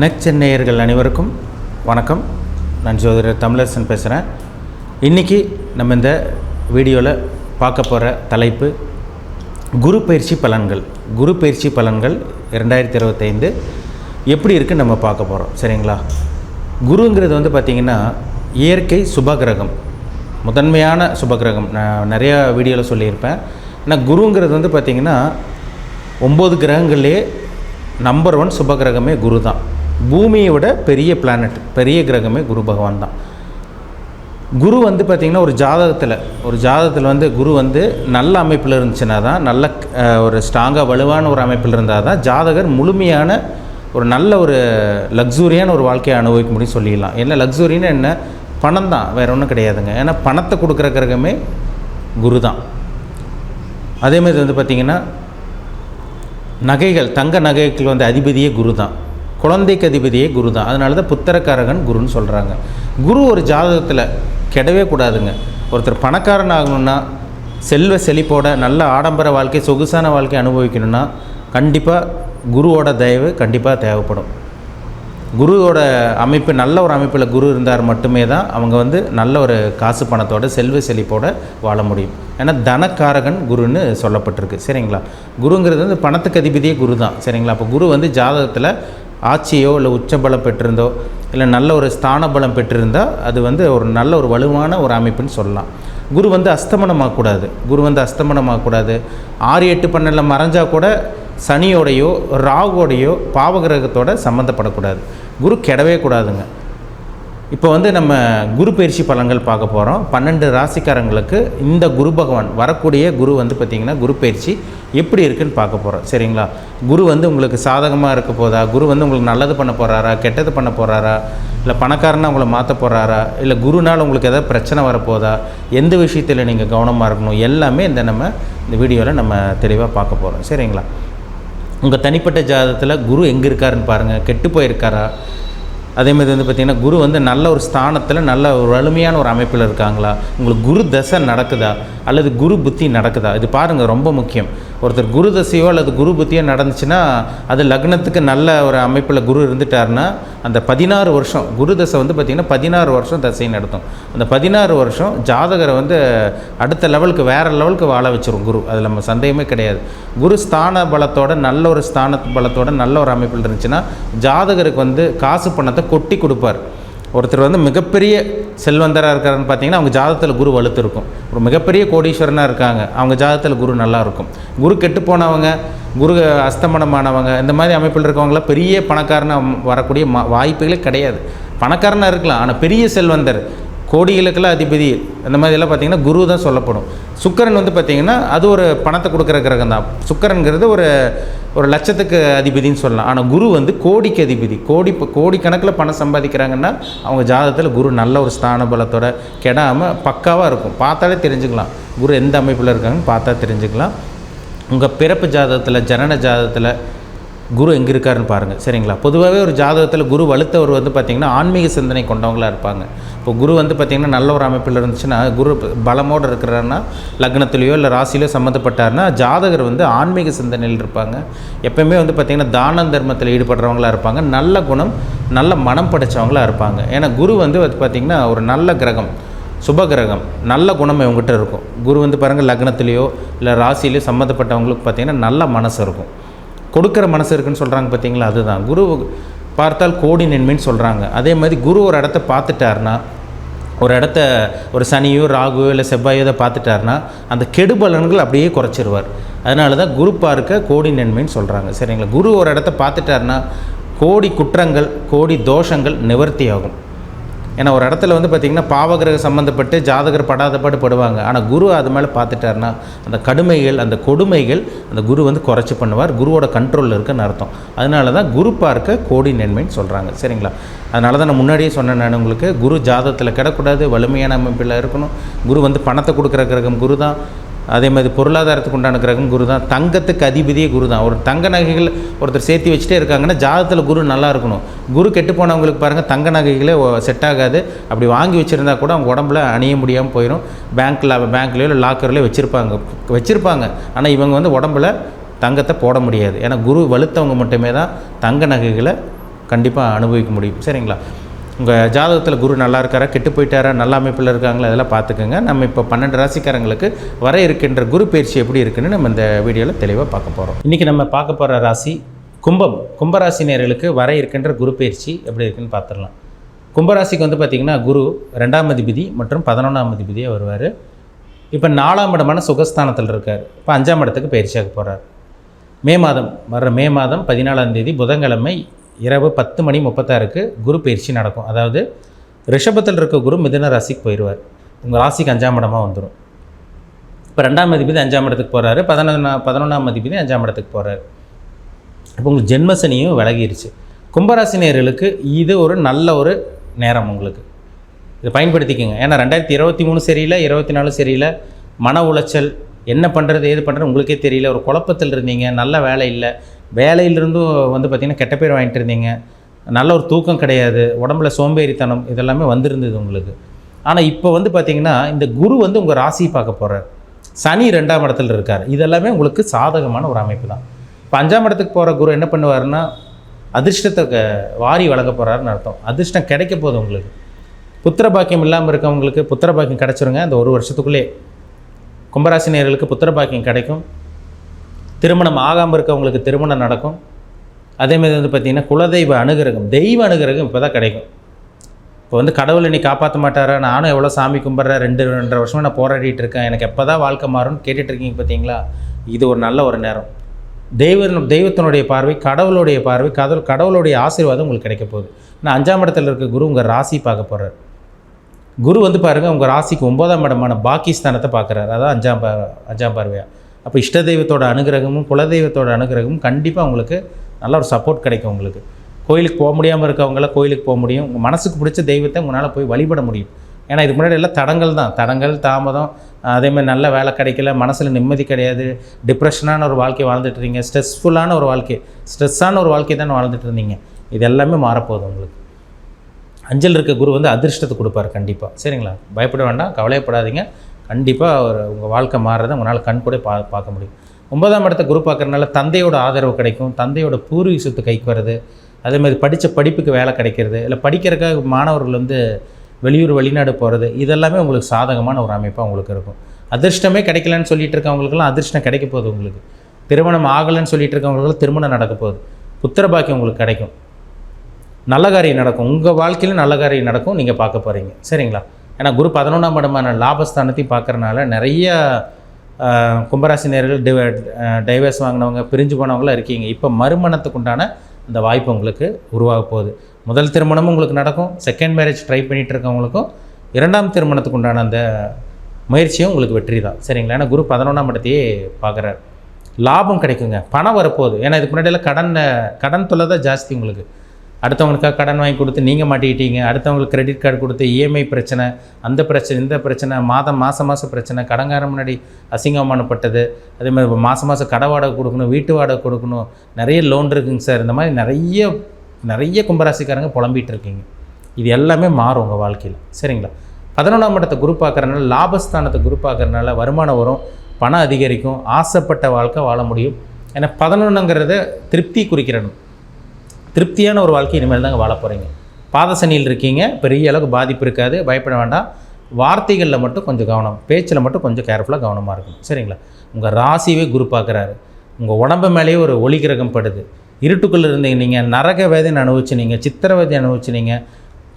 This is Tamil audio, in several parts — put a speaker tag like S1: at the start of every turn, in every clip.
S1: நெக் சென்னையர்கள் அனைவருக்கும் வணக்கம். நான் ஜோதிடர் தமிழரசன் பேசுகிறேன் இன்றைக்கி நம்ம இந்த வீடியோவில் பார்க்க போகிற தலைப்பு குரு பயிற்சி பலன்கள். குரு பயிற்சி பலன்கள் இரண்டாயிரத்தி இருபத்தைந்து எப்படி இருக்குன்னு நம்ம பார்க்க போகிறோம் சரிங்களா? குருங்கிறது வந்து பார்த்திங்கன்னா இயற்கை சுபகிரகம். முதன்மையான சுபகிரகம். நான் நிறையா வீடியோவில் சொல்லியிருப்பேன். ஆனால் குருங்கிறது வந்து பார்த்திங்கன்னா ஒம்பது கிரகங்கள்லேயே நம்பர் ஒன் சுபகிரகமே குரு தான் பூமியை விட பெரிய பிளானட் பெரிய கிரகமே குரு பகவான் தான். குரு வந்து பார்த்திங்கன்னா ஒரு ஜாதகத்தில் ஒரு ஜாதகத்தில் வந்து குரு வந்து நல்ல அமைப்பில் இருந்துச்சுன்னா தான் நல்ல ஒரு ஸ்ட்ராங்காக வலுவான ஒரு அமைப்பில் இருந்தால் தான் ஜாதகர் முழுமையான ஒரு நல்ல ஒரு லக்ஸூரியான ஒரு வாழ்க்கையை அனுபவிக்க முடியும் சொல்லிடலாம். என்ன லக்ஸூரின்னு என்ன? பணம் தான் வேறு ஒன்றும் கிடையாதுங்க. ஏன்னா பணத்தை கொடுக்குற கிரகமே குரு தான். அதே மாதிரி வந்து பார்த்திங்கன்னா நகைகள் தங்க நகைகள் வந்து அதிபதியே குரு தான். குழந்தைக்கு அதிபதியே குரு தான் அதனால தான் புத்திரக்காரகன் குருன்னு சொல்கிறாங்க குரு ஒரு ஜாதகத்தில் கெடவே கூடாதுங்க. ஒருத்தர் பணக்காரன் ஆகணும்னா செல்வ செழிப்போட நல்ல ஆடம்பர வாழ்க்கை சொகுசான வாழ்க்கை அனுபவிக்கணும்னா கண்டிப்பாக குருவோட தயவு கண்டிப்பாக தேவைப்படும். குருவோட அமைப்பு நல்ல ஒரு அமைப்பில் குரு இருந்தார் மட்டுமே தான் அவங்க வந்து நல்ல ஒரு காசு பணத்தோட செல்வ செழிப்போட வாழ முடியும். ஏன்னா தனக்காரகன் குருன்னு சொல்லப்பட்டிருக்கு. சரிங்களா? குருங்கிறது வந்து பணத்துக்கு அதிபதியே குரு தான் சரிங்களா? அப்போ குரு வந்து ஜாதகத்தில் ஆட்சியோ இல்லை உச்சபலம் பெற்றிருந்தோ இல்லை நல்ல ஒரு ஸ்தான பலம் பெற்றிருந்தால் அது வந்து ஒரு நல்ல ஒரு வலுவான ஒரு அமைப்புன்னு சொல்லலாம். குரு வந்து அஸ்தமனமாகக்கூடாது குரு வந்து அஸ்தமனமாகக்கூடாது ஆறு எட்டு பன்னெண்டில் மறைஞ்சால் கூட சனியோடையோ ராகுவோடையோ பாவகிரகத்தோட சம்மந்தப்படக்கூடாது குரு கெடவே கூடாதுங்க. இப்போ வந்து நம்ம குரு பயிற்சி பலன்கள் பார்க்க போகிறோம் பன்னெண்டு ராசிக்காரங்களுக்கு இந்த குரு பகவான் வரக்கூடிய குரு வந்து பார்த்திங்கன்னா குரு பயிற்சி எப்படி இருக்குன்னு பார்க்க போகிறோம் சரிங்களா? குரு வந்து உங்களுக்கு சாதகமாக இருக்க போதா? குரு வந்து உங்களுக்கு நல்லது பண்ண போகிறாரா கெட்டது பண்ண போகிறாரா இல்லை பணக்காரனா உங்களை மாற்ற போகிறாரா இல்லை குருனால் உங்களுக்கு எதாவது பிரச்சனை வரப்போதா எந்த விஷயத்தில் நீங்கள் கவனமாக இருக்கணும்? எல்லாமே இந்த நம்ம இந்த வீடியோவில் நம்ம தெளிவாக பார்க்க போகிறோம் சரிங்களா? உங்கள் தனிப்பட்ட ஜாதகத்தில் குரு எங்கே இருக்காருன்னு பாருங்கள் கெட்டு போயிருக்காரா? அதே மாதிரி வந்து பார்த்திங்கன்னா குரு வந்து நல்ல ஒரு ஸ்தானத்தில் நல்ல ஒரு வலிமையான ஒரு அமைப்பில் இருக்காங்களா? உங்களுக்கு குரு தசை நடக்குதா? அல்லது குரு புத்தி நடக்குதா? இது பாருங்கள் ரொம்ப முக்கியம். ஒருத்தர் குரு தசையோ அல்லது குரு புத்தியோ நடந்துச்சுன்னா அது லக்னத்துக்கு நல்ல ஒரு அமைப்பில் குரு இருந்துட்டாருன்னா அந்த பதினாறு வருஷம் குரு தசை வந்து பார்த்திங்கன்னா பதினாறு வருஷம் தசை நடத்தும். அந்த பதினாறு வருஷம் ஜாதகரை வந்து அடுத்த லெவலுக்கு வேறு லெவலுக்கு வாழ வச்சிரும் குரு. அதில் நம்ம சந்தேகமே கிடையாது. குரு ஸ்தான பலத்தோட நல்ல ஒரு ஸ்தான பலத்தோட நல்ல ஒரு அமைப்பில் இருந்துச்சுன்னா ஜாதகருக்கு வந்து காசு பணத்தை கொட்டி கொடுப்பார். ஒருத்தர் வந்து மிகப்பெரிய செல்வந்தராக இருக்காருன்னு பார்த்தீங்கன்னா அவங்க ஜாதகத்தில் குரு வலுத்து இருக்கும் ஒரு மிகப்பெரிய கோடீஸ்வரனாக இருக்காங்க. அவங்க ஜாதகத்தில் குரு நல்லா இருக்கும் குரு கெட்டு போனவங்க குரு அஸ்தமனமானவங்க இந்த மாதிரி அமைப்பில் இருக்கவங்களாம் பெரிய பணக்காரனாக வரக்கூடிய ம வாய்ப்புகளே கிடையாது. பணக்காரனாக இருக்கலாம் ஆனால் பெரிய செல்வந்தர் கோடிகளுக்கெல்லாம் அதிபதி அந்த மாதிரிலாம் பார்த்தீங்கன்னா குரு தான் சொல்லப்படும். சுக்கரன் வந்து பார்த்திங்கன்னா அது ஒரு பணத்தை கொடுக்குற கிரகம் தான். சுக்கிரன்கிறது ஒரு ஒரு லட்சத்துக்கு அதிபதின்னு சொல்லலாம். ஆனால் குரு வந்து கோடிக்கு அதிபதி. கோடி கோடிக்கணக்கில் பணம் சம்பாதிக்கிறாங்கன்னா அவங்க ஜாதகத்தில் குரு நல்ல ஒரு ஸ்தான பலத்தோட கெடாமல் பக்காவாக இருக்கும். பார்த்தாலே தெரிஞ்சுக்கலாம். குரு எந்த அமைப்பில் இருக்காங்கன்னு பார்த்தா தெரிஞ்சுக்கலாம். உங்கள் பிறப்பு ஜாதகத்தில் ஜனன ஜாதகத்தில் குரு எங்கே இருக்காருன்னு பாருங்கள் சரிங்களா? பொதுவாகவே ஒரு ஜாதகத்தில் குரு வலுத்தவர் வந்து பார்த்திங்கன்னா ஆன்மீக சிந்தனை கொண்டவங்களாக இருப்பாங்க. இப்போ குரு வந்து பார்த்திங்கன்னா நல்ல ஒரு அமைப்பில் இருந்துச்சுன்னா குரு பலமோடு இருக்கிறாருன்னா லக்னத்துலேயோ இல்லை ராசிலையோ சம்மந்தப்பட்டாருன்னா ஜாதகர் வந்து ஆன்மீக சிந்தனையில் இருப்பாங்க. எப்பயுமே வந்து பார்த்திங்கன்னா தான தர்மத்தில் ஈடுபடுறவங்களா இருப்பாங்க. நல்ல குணம் நல்ல மனம் படைச்சவங்களா இருப்பாங்க. ஏன்னா குரு வந்து பார்த்திங்கன்னா ஒரு நல்ல கிரகம் சுபகிரகம் நல்ல குணம் இவங்ககிட்ட இருக்கும். குரு வந்து பாருங்கள் லக்னத்துலேயோ இல்லை ராசிலேயோ சம்மந்தப்பட்டவங்களுக்கு பார்த்திங்கன்னா நல்ல மனசு இருக்கும். கொடுக்குற மனசு இருக்குன்னு சொல்கிறாங்க பார்த்தீங்களா அதுதான். குரு பார்த்தால் கோடி நன்மைன்னு சொல்கிறாங்க அதே மாதிரி குரு ஒரு இடத்த பார்த்துட்டாருன்னா ஒரு இடத்த ஒரு சனியோ ராகுவோ இல்லை செவ்வாயோ இதை பார்த்துட்டாருன்னா அந்த கெடுபலன்கள் அப்படியே குறைச்சிருவார். அதனால தான் குரு பார்க்க கோடி நன்மைன்னு சொல்கிறாங்க சரிங்களா? குரு ஒரு இடத்த பார்த்துட்டாருன்னா கோடி குற்றங்கள் கோடி தோஷங்கள் நிவர்த்தி ஆகும் ஏன்னா ஒரு இடத்துல வந்து பார்த்திங்கன்னா பாவகிரக சம்மந்தப்பட்டு ஜாதகர் படாத பாடு படுவாங்க. ஆனால் குரு அது மேலே பார்த்துட்டாருன்னா அந்த கடுமைகள் அந்த கொடுமைகள் அந்த குரு வந்து குறைச்சி பண்ணுவார். குருவோட கண்ட்ரோலில் இருக்குன்னு அர்த்தம். அதனால தான் குரு பார்க்க கோடி நன்மைன்னு சொல்கிறாங்க சரிங்களா? அதனால தான் நான் முன்னாடியே சொன்னேன் நான் உங்களுக்கு. குரு ஜாதகத்தில் கிடக்கூடாது வலிமையான அமைப்பில் இருக்கணும். குரு வந்து பணத்தை கொடுக்குற கிரகம் குரு தான் அதே மாதிரி பொருளாதாரத்துக்கு உண்டான கிரகம் குரு தான் தங்கத்துக்கு அதிபதியே குரு தான் ஒரு தங்க நகைகள் ஒருத்தர் சேர்த்து வச்சுட்டே இருக்காங்கன்னா ஜாதத்தில் குரு நல்லா இருக்கணும். குரு கெட்டு போனவங்களுக்கு பாருங்கள் தங்க நகைகளே செட் ஆகாது. அப்படி வாங்கி வச்சுருந்தா கூட அவங்க உடம்புல அணிய முடியாமல் போயிடும் பேங்க்கில் பேங்க்லேயோ இல்லை லாக்கர்லேயோ வச்சுருப்பாங்க. வச்சுருப்பாங்க. ஆனால் இவங்க வந்து உடம்புல தங்கத்தை போட முடியாது. ஏன்னா குரு வலுத்தவங்க மட்டுமே தான் தங்க நகைகளை கண்டிப்பாக அனுபவிக்க முடியும். சரிங்களா? உங்கள் ஜாதகத்தில் குரு நல்லா இருக்காரா கெட்டு போயிட்டாரா நல்ல அமைப்பில் இருக்காங்களா இதெல்லாம் பார்த்துக்கோங்க. நம்ம இப்போ பன்னெண்டு ராசிக்காரங்களுக்கு வர இருக்கின்ற குரு பயிற்சி எப்படி இருக்குன்னு நம்ம இந்த வீடியோவில் தெளிவாக பார்க்க போகிறோம் இன்றைக்கி நம்ம பார்க்க போகிற ராசி கும்பம். கும்பராசி நேர்களுக்கு வர இருக்கின்ற குரு பயிற்சி எப்படி இருக்குன்னு பார்த்துடலாம். கும்பராசிக்கு வந்து பார்த்திங்கன்னா குரு ரெண்டாம் அதிபதி மற்றும் பதினொன்றாம் அதிபதியாக வருவார். இப்போ நாலாம் இடமான சுகஸ்தானத்தில் இருக்கார். இப்போ அஞ்சாம் இடத்துக்கு பயிற்சியாக போகிறார் மே மாதம் வர்ற மே மாதம் பதினாலாம் தேதி புதன்கிழமை இரவு பத்து மணி முப்பத்தாறுக்கு குரு பயிற்சி நடக்கும். அதாவது ரிஷபத்தில் இருக்க குரு மிதன ராசிக்கு போயிடுவார் உங்கள் ராசிக்கு அஞ்சாம் இடமாக வந்துடும் இப்போ ரெண்டாம் அதிபதி அஞ்சாம் இடத்துக்கு போகிறாரு பதினொன்னா பதினொன்றாம் அதிபதி அஞ்சாம் இடத்துக்கு போகிறாரு இப்போ உங்களுக்கு ஜென்மசனியும் விலகிருச்சு. கும்பராசி நேர்களுக்கு இது ஒரு நல்ல ஒரு நேரம் உங்களுக்கு. இதை பயன்படுத்திக்கோங்க. ஏன்னா ரெண்டாயிரத்தி இருபத்தி மூணு சரியில்லை இருபத்தி நாலு சரியில்லை. மன உளைச்சல் என்ன பண்ணுறது ஏது பண்ணுறது உங்களுக்கே தெரியல. ஒரு குழப்பத்தில் இருந்தீங்க நல்ல வேலை இல்லை. வேலையிலிருந்தும் வந்து பார்த்திங்கன்னா கெட்ட பேர் வாங்கிட்டு இருந்தீங்க. நல்ல ஒரு தூக்கம் கிடையாது. உடம்புல சோம்பேறித்தனம் இதெல்லாமே வந்திருந்தது உங்களுக்கு. ஆனால் இப்போ வந்து பார்த்திங்கன்னா இந்த குரு வந்து உங்கள் ராசி பார்க்க போகிறார் சனி ரெண்டாம் இடத்துல இருக்கார். இதெல்லாமே உங்களுக்கு சாதகமான ஒரு அமைப்பு தான். இப்போ அஞ்சாம் இடத்துக்கு போகிற குரு என்ன பண்ணுவாருன்னா அதிர்ஷ்டத்தை க- வாரி வழங்க போகிறாருன்னு அர்த்தம். அதிர்ஷ்டம் கிடைக்க போகுது உங்களுக்கு. புத்திர பாக்கியம் இல்லாமல் இருக்கவங்களுக்கு புத்திர பாக்கியம் கிடச்சிருங்க. அந்த ஒரு வருஷத்துக்குள்ளே கும்பராசினியர்களுக்கு புத்திர பாக்கியம் கிடைக்கும். திருமணம் ஆகாமல் இருக்கவங்களுக்கு திருமணம் நடக்கும். அதேமாதிரி வந்து பார்த்திங்கன்னா குலதெய்வ அனுகிரகம் தெய்வ அனுகிரகம் இப்போ தான் கிடைக்கும். இப்போ வந்து கடவுள் என்னை காப்பாற்ற மாட்டாரா? நானும் எவ்வளோ சாமி கும்பிட்றேன்? ரெண்டு ரெண்டரை வருஷமாக நான் போராடிட்டு இருக்கேன். எனக்கு எப்போ தான் வாழ்க்கை மாறும்னு கேட்டுட்ருக்கீங்க பார்த்தீங்களா இது ஒரு நல்ல ஒரு நேரம். தெய்வ தெய்வத்தினுடைய பார்வை கடவுளுடைய பார்வை கடவுள் கடவுளுடைய ஆசீர்வாதம் உங்களுக்கு கிடைக்க போகுது. நான் அஞ்சாம் இடத்துல இருக்க குரு உங்கள் ராசி பார்க்க போகிறார் குரு வந்து பாருங்கள் உங்கள் ராசிக்கு ஒன்பதாம் இடமான பாகிஸ்தானத்தை பார்க்குறாரு. அதான் அஞ்சாம் பா அஞ்சாம் பார்வையாக அப்போ இஷ்ட தெய்வத்தோட அனுகிரகமும் குலதெய்வத்தோட அனுகிரகமும் கண்டிப்பாக உங்களுக்கு நல்ல ஒரு சப்போர்ட் கிடைக்கும் உங்களுக்கு. கோயிலுக்கு போக முடியாமல் இருக்கவங்கள கோயிலுக்கு போக முடியும். உங்கள் மனசுக்கு பிடிச்ச தெய்வத்தை உங்களால் போய் வழிபட முடியும். ஏன்னா இதுக்கு முன்னாடி எல்லாம் தடங்கள் தான். தடங்கள் தாமதம் அதேமாதிரி நல்ல வேலை கிடைக்கல மனசில் நிம்மதி கிடையாது டிப்ரெஷனான ஒரு வாழ்க்கை வாழ்ந்துட்டு இருந்தீங்க ஸ்ட்ரெஸ்ஃபுல்லான ஒரு வாழ்க்கை ஸ்ட்ரெஸ்ஸான ஒரு வாழ்க்கை தான் வாழ்ந்துட்டு இருந்தீங்க. இது எல்லாமே மாறப்போகுது உங்களுக்கு. அஞ்சல் இருக்க குரு வந்து அதிர்ஷ்டத்தை கொடுப்பார் கண்டிப்பாக சரிங்களா? பயப்பட வேண்டாம் கவலையப்படாதீங்க. கண்டிப்பாக ஒரு உங்கள் வாழ்க்கை மாறுறதை உங்களால் கண் கூட பா பார்க்க முடியும். ஒன்பதாம் இடத்த குரு பார்க்குறதுனால தந்தையோட ஆதரவு கிடைக்கும் தந்தையோட பூர்வீக சொத்து கைக்கு வருது. அதே மாதிரி படித்த படிப்புக்கு வேலை கிடைக்கிறது இல்லை படிக்கிறதுக்காக மாணவர்கள் வந்து வெளியூர் வெளிநாடு போகிறது இதெல்லாமே உங்களுக்கு சாதகமான ஒரு அமைப்பாக உங்களுக்கு இருக்கும். அதிர்ஷ்டமே கிடைக்கலன்னு சொல்லிட்டு இருக்கவங்களுக்குலாம் அதிர்ஷ்டம் கிடைக்க போகுது உங்களுக்கு. திருமணம் ஆகலைன்னு சொல்லிட்டு இருக்கவங்களுக்குலாம் திருமணம் நடக்க போகுது. புத்திர பாக்கியம் உங்களுக்கு கிடைக்கும். நல்ல காரியம் நடக்கும். உங்கள் வாழ்க்கையிலும் நல்ல காரியம் நடக்கும். நீங்கள் பார்க்க போகிறீங்க சரிங்களா? ஏன்னா குரு பதினொன்றாம் இடமான லாபஸ்தானத்தையும் பார்க்குறனால நிறைய கும்பராசி நேர்கள் டிவ டைவர்ஸ் வாங்கினவங்க பிரிஞ்சு போனவங்களாம் இருக்கீங்க. இப்போ மறுமணத்துக்கு உண்டான அந்த வாய்ப்பு உங்களுக்கு உருவாக போகுது. முதல் திருமணமும் உங்களுக்கு நடக்கும். செகண்ட் மேரேஜ் ட்ரை பண்ணிகிட்டு இருக்கவங்களுக்கும் இரண்டாம் திருமணத்துக்கு உண்டான அந்த முயற்சியும் உங்களுக்கு வெற்றி தான் சரிங்களா? ஏன்னா குரு பதினொன்றாம் இடத்தையே பார்க்குறாரு. லாபம் கிடைக்குங்க. பணம் வரப்போகுது. ஏன்னா இதுக்கு முன்னாடியெல்லாம் கடன் கடன் தொல்லை தான் ஜாஸ்தி உங்களுக்கு. அடுத்தவங்களுக்காக கடன் வாங்கி கொடுத்து நீங்கள் மாட்டிக்கிட்டீங்க அடுத்தவங்களுக்கு கிரெடிட் கார்டு கொடுத்து இஎம்ஐ பிரச்சனை அந்த பிரச்சனை இந்த பிரச்சனை மாதம் மாதம் மாதம் பிரச்சனை கடங்காரம் முன்னாடி அசிங்கமானப்பட்டது அதே மாதிரி மாதம் மாதம் கடை வாடகை கொடுக்கணும் வீட்டு வாடகை கொடுக்கணும் நிறைய லோன் இருக்குங்க சார். இந்த மாதிரி நிறைய நிறைய கும்பராசிக்காரங்க புலம்பிகிட்டு இருக்கீங்க. இது எல்லாமே மாறும் உங்கள் வாழ்க்கையில். சரிங்களா? பதினொன்றாம் இடத்தை குரு பார்க்கறனால லாபஸ்தானத்தை குரூப் பார்க்கறனால வருமானம் வரும் பணம் அதிகரிக்கும் ஆசைப்பட்ட வாழ்க்கை வாழ முடியும். ஏன்னா பதினொன்றுங்கிறத திருப்தி குறிக்கிறணும். திருப்தியான ஒரு வாழ்க்கை இனிமேல் தாங்க வாழ போகிறீங்க பாதசனியில் இருக்கீங்க பெரிய அளவுக்கு பாதிப்பு இருக்காது பயப்பட வேண்டாம். வார்த்தைகளில் மட்டும் கொஞ்சம் கவனம் பேச்சில் மட்டும் கொஞ்சம் கேர்ஃபுல்லாக கவனமாக இருக்கும் சரிங்களா? உங்கள் ராசியவே குரு பார்க்குறாரு. உங்கள் உடம்பு மேலேயே ஒரு ஒளி கிரகம் படுது. இருட்டுக்குள்ளே இருந்தீங்க நீங்கள் நரக வேதனை அனுபவிச்சுனீங்க சித்திரவதை அனுபவிச்சுனீங்க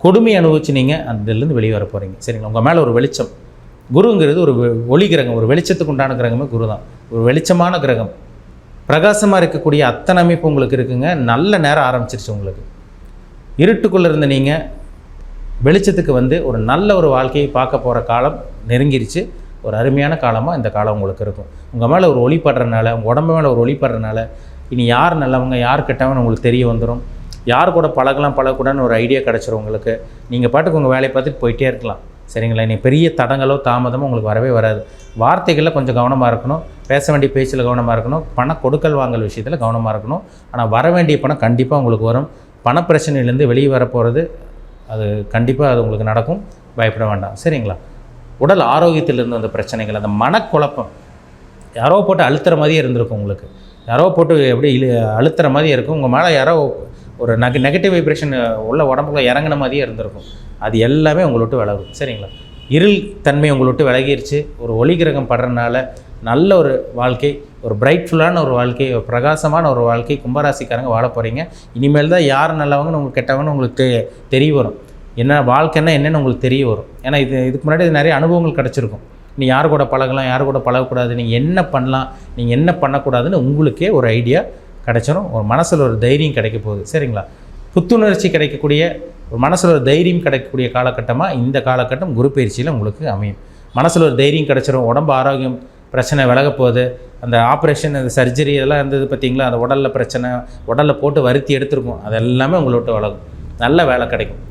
S1: கொடுமை அனுபவிச்சுனீங்க அதுலேருந்து வெளியே வர போகிறீங்க சரிங்களா? உங்கள் மேலே ஒரு வெளிச்சம். குருங்கிறது ஒரு ஒளி கிரகம் ஒரு வெளிச்சத்துக்கு உண்டான கிரகமே குரு தான் ஒரு வெளிச்சமான கிரகம். பிரகாசமாக இருக்கக்கூடிய அத்தனை அமைப்பு உங்களுக்கு இருக்குங்க. நல்ல நேரம் ஆரம்பிச்சிருச்சு உங்களுக்கு. இருட்டுக்குள்ளே இருந்த நீங்கள் வெளிச்சத்துக்கு வந்து ஒரு நல்ல ஒரு வாழ்க்கையை பார்க்க போகிற காலம் நெருங்கிருச்சு. ஒரு அருமையான காலமாக இந்த காலம் உங்களுக்கு இருக்கும். உங்கள் மேலே ஒரு ஒளிப்படுறனால உங்கள் உடம்பு மேலே ஒரு ஒளிப்படுறதுனால இனி யார் நல்லவங்க யார் கெட்டவங்க உங்களுக்கு தெரிய வந்துடும் யார் கூட பழகலாம் பழகக்கூடாதுன்னு ஒரு ஐடியா கிடச்சிரும் உங்களுக்கு. நீங்கள் பாட்டுக்கு உங்கள் வேலையை பார்த்துட்டு போயிட்டே இருக்கலாம். சரிங்களா? இனி பெரிய தடங்களோ தாமதமோ உங்களுக்கு வரவே வராது. வார்த்தைகளில் கொஞ்சம் கவனமாக இருக்கணும். பேச வேண்டிய பேச்சில் கவனமாக இருக்கணும். பணம் கொடுக்கல் வாங்கல் விஷயத்தில் கவனமாக இருக்கணும். ஆனால் வர வேண்டிய பணம் கண்டிப்பாக உங்களுக்கு வரும். பணப்பிரச்சனையிலேருந்து வெளியே வர போகிறது அது கண்டிப்பாக அது உங்களுக்கு நடக்கும். பயப்பட வேண்டாம். சரிங்களா? உடல் ஆரோக்கியத்திலிருந்து அந்த பிரச்சனைகள் அந்த மனக்குழப்பம். யாரோ போட்டு அழுத்துற மாதிரியே இருந்திருக்கும் உங்களுக்கு. யாரோ போட்டு எப்படி இழு அழுத்துற மாதிரியே இருக்கும். உங்கள் மேலே யாரோ ஒரு நெக நெகட்டிவ் வைப்ரேஷன் உள்ள உடம்புக்குள்ள இறங்கின மாதிரியே இருந்திருக்கும். அது எல்லாமே உங்களை விட்டு விலகும். சரிங்களா? இருள் தன்மை உங்களை விட்டு விலகிருச்சு. ஒரு ஒளி கிரகம் படுறதுனால நல்ல ஒரு வாழ்க்கை ஒரு பிரைட்ஃபுல்லான ஒரு வாழ்க்கை ஒரு பிரகாசமான ஒரு வாழ்க்கை கும்பராசிக்காரங்க வாழ போகிறீங்க இனிமேல் தான் யார் நல்லவங்கன்னு உங்களுக்கு கெட்டவங்கன்னு உங்களுக்கு தெ தெரிய வரும். என்ன வாழ்க்கைன்னா என்னென்னு உங்களுக்கு தெரிய வரும். ஏன்னா இது இதுக்கு முன்னாடி நிறைய அனுபவங்கள் கிடச்சிருக்கும். நீ யார் கூட பழகலாம் யார் கூட பழகக்கூடாது நீங்கள் என்ன பண்ணலாம் நீங்கள் என்ன பண்ணக்கூடாதுன்னு உங்களுக்கே ஒரு ஐடியா கிடைச்சிடும் ஒரு மனசில் ஒரு தைரியம் கிடைக்க போகுது. சரிங்களா? புத்துணர்ச்சி கிடைக்கக்கூடிய ஒரு மனசில் ஒரு தைரியம் கிடைக்கக்கூடிய காலகட்டமாக இந்த காலகட்டம் குரு பயிற்சியில் உங்களுக்கு அமையும். மனசில் ஒரு தைரியம் கிடச்சிரும். உடம்பு ஆரோக்கியம் பிரச்சனை விலகப்போகுது அந்த ஆப்ரேஷன் அந்த சர்ஜரி இதெல்லாம் இருந்தது பார்த்தீங்களா? அந்த உடலில் பிரச்சனை உடலில் போட்டு வருத்தி எடுத்துருக்கும். அது எல்லாமே உங்களை விட்டு விலகும் நல்ல வேலை கிடைக்கும்.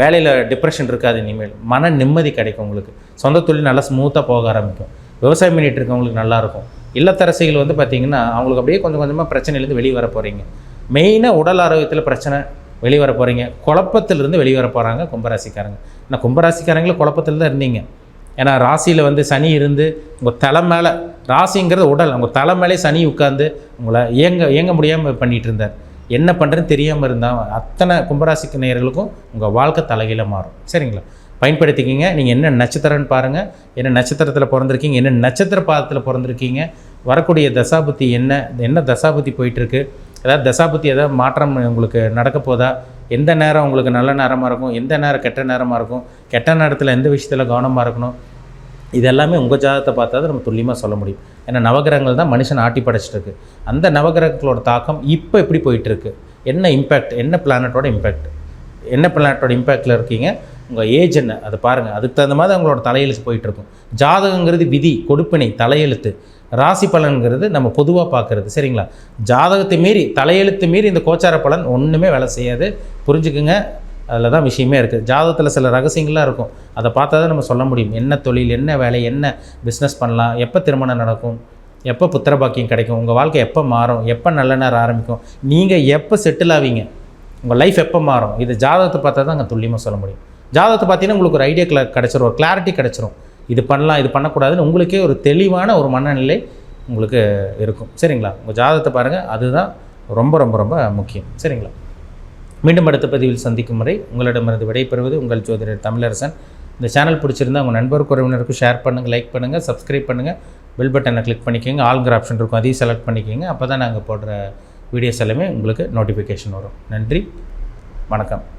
S1: வேலையில் டிப்ரெஷன் இருக்காது இனிமேல். மன நிம்மதி கிடைக்கும் உங்களுக்கு. சொந்த தொழில் நல்லா ஸ்மூத்தாக போக ஆரம்பிக்கும். விவசாயம் பண்ணிட்டு இருக்கவங்களுக்கு நல்லாயிருக்கும் இல்லத்தரசிகள் வந்து பார்த்திங்கன்னா அவங்களுக்கு அப்படியே கொஞ்சம் கொஞ்சமாக பிரச்சனையிலேருந்து வெளியே வர போகிறீங்க மெயினாக உடல் ஆரோக்கியத்தில் பிரச்சனை வெளியே வர போகிறீங்க குழப்பத்திலிருந்து வெளிவர போகிறாங்க கும்பராசிக்காரங்க. ஏன்னா கும்பராசிக்காரங்களும் குழப்பத்தில் தான் இருந்தீங்க. ஏன்னா ராசியில் வந்து சனி இருந்து உங்கள் தலை மேலே ராசிங்கிறது உடல். உங்கள் தலை மேலே சனி உட்காந்து உங்களை இயங்க இயங்க முடியாமல் பண்ணிகிட்டு இருந்தார். என்ன பண்ணுறதுன்னு தெரியாமல் இருந்தால் அத்தனை கும்பராசிக்கு நேயர்களுக்கும் உங்கள் வாழ்க்கை தலைகீழ மாறும். சரிங்களா? பயன்படுத்திக்கிங்க. நீங்கள் என்ன நட்சத்திரம்னு பாருங்கள் என்ன நட்சத்திரத்தில் பிறந்திருக்கீங்க? என்ன நட்சத்திர பாதத்தில் பிறந்திருக்கீங்க? வரக்கூடிய தசாபுத்தி என்ன? என்ன தசாபுத்தி போயிட்டுருக்கு ஏதாவது தசாபத்தி ஏதாவது மாற்றம் உங்களுக்கு நடக்க போதா? எந்த நேரம் உங்களுக்கு நல்ல நேரமாக இருக்கும்? எந்த நேரம் கெட்ட நேரமாக இருக்கும்? கெட்ட நேரத்தில் எந்த விஷயத்தில் கவனமாக இருக்கணும்? இது எல்லாமே உங்கள் ஜாதகத்தை பார்த்தா தான் நம்ம துல்லியமாக சொல்ல முடியும். ஏன்னா நவகிரகங்கள் தான் மனுஷன் ஆட்டி படைச்சிட்டு இருக்கு அந்த நவகிரகங்களோட தாக்கம் இப்போ எப்படி போயிட்டுருக்கு? என்ன இம்பேக்ட் என்ன பிளானட்டோட இம்பேக்ட் என்ன பிளானட்டோட இம்பேக்டில் இருக்கீங்க? உங்கள் ஏஜ் என்ன? அதை பாருங்கள் அதுக்கு தகுந்த மாதிரி அவங்களோட தலையெழுத்து போயிட்டுருக்கும். ஜாதகங்கிறது விதி கொடுப்பினை தலையெழுத்து. ராசி பலன்கிறது நம்ம பொதுவாக பார்க்குறது சரிங்களா? ஜாதகத்தை மீறி தலையெழுத்து மீறி இந்த கோச்சார பலன் ஒன்றுமே வேலை செய்யாது. புரிஞ்சுக்குங்க. அதில் தான் விஷயமே இருக்குது ஜாதகத்தில் சில ரகசியங்கள்லாம் இருக்கும். அதை பார்த்தா தான் நம்ம சொல்ல முடியும். என்ன தொழில் என்ன வேலை என்ன பிஸ்னஸ் பண்ணலாம் எப்போ திருமணம் நடக்கும் எப்போ புத்திர பாக்கியம் கிடைக்கும் உங்கள் வாழ்க்கை எப்போ மாறும் எப்போ நல்ல நேரம் ஆரம்பிக்கும் நீங்கள் எப்போ செட்டில் ஆவீங்க உங்கள் லைஃப் எப்போ மாறும் இது ஜாதகத்தை பார்த்தா தான் அங்கே துல்லியமாக சொல்ல முடியும். ஜாதகத்தை பார்த்தீங்கன்னா உங்களுக்கு ஒரு ஐடியா கிள கிடச்சிரும் ஒரு கிளாரிட்டி கிடச்சிரும். இது பண்ணலாம் இது பண்ணக்கூடாதுன்னு உங்களுக்கே ஒரு தெளிவான ஒரு மனநிலை உங்களுக்கு இருக்கும். சரிங்களா? உங்கள் ஜாதகத்தை பாருங்கள் அதுதான் ரொம்ப ரொம்ப ரொம்ப முக்கியம். சரிங்களா? மீண்டும் அடுத்த பதிவில் சந்திக்கும் வரை உங்களிடமிருந்து விடைபெறுவது உங்கள் ஜோதிடர் தமிழரசன். இந்த சேனல் பிடிச்சிருந்தா உங்கள் நண்பர் உறவினருக்கும் ஷேர் பண்ணுங்கள் லைக் பண்ணுங்கள் சப்ஸ்கிரைப் பண்ணுங்கள் பெல் பட்டனை கிளிக் பண்ணிக்கோங்க. ஆல்கிற ஆப்ஷன் இருக்கும். அதையும் செலக்ட் பண்ணிக்கோங்க. அப்போ தான் நாங்கள் போடுற வீடியோஸ் எல்லாமே உங்களுக்கு நோட்டிஃபிகேஷன் வரும். நன்றி. வணக்கம்.